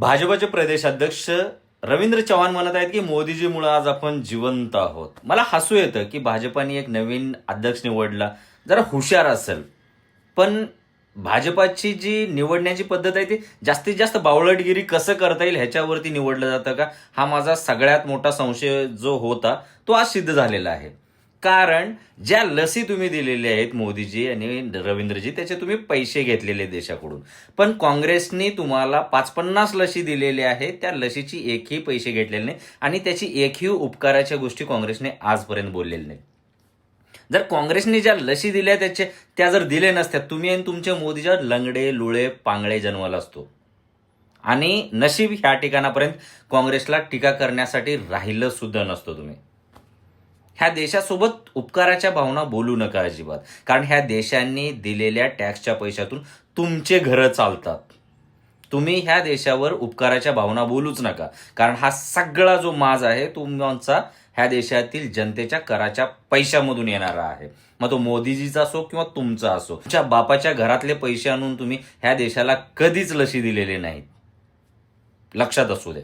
भाजपचे प्रदेशाध्यक्ष रवींद्र चव्हाण म्हणत आहेत की मोदीजीमुळे आज आपण जिवंत आहोत. मला हसू येतं की भाजपाने एक नवीन अध्यक्ष निवडला. जरा हुशार असेल. पण भाजपाची जी निवडण्याची पद्धत आहे ती जास्तीत जास्त बावळटगिरी कसं करता येईल ह्याच्यावरती निवडलं जातं का? हा माझा सगळ्यात मोठा संशय जो होता तो आज सिद्ध झालेला आहे. कारण ज्या लसी तुम्ही दिलेल्या आहेत मोदीजी आणि रवींद्रजी त्याचे तुम्ही पैसे घेतलेले देशाकडून. पण काँग्रेसने तुम्हाला पाच पन्नास लसी दिलेल्या आहेत त्या लसीची एकही पैसे घेतलेले नाही आणि त्याची एकही उपकाराच्या गोष्टी काँग्रेसने आजपर्यंत बोललेल्या नाही जर काँग्रेसने ज्या लसी दिल्या त्याचे त्या जर दिले नसत्या तुम्ही आणि तुमच्या मोदीच्या लंगडे लुळे पांगळे जन्माला असतो. आणि नशीब ह्या ठिकाणापर्यंत काँग्रेसला टीका करण्यासाठी राहिलं सुद्धा नसतो तुम्ही. ह्या देशासोबत उपकाराच्या भावना बोलू नका अजिबात. कारण ह्या देशांनी दिलेल्या टॅक्सच्या पैशातून तुमचे घरं चालतात. तुम्ही ह्या देशावर उपकाराच्या भावना बोलूच नका. कारण हा सगळा जो माज आहे तुमचा ह्या देशातील जनतेच्या कराच्या पैशामधून येणारा आहे. मग तो मोदीजीचा असो किंवा तुमचा असो तुमच्या बापाच्या घरातले पैसे आणून तुम्ही ह्या देशाला कधीच लशी दिलेले नाहीत. लक्षात असू दे.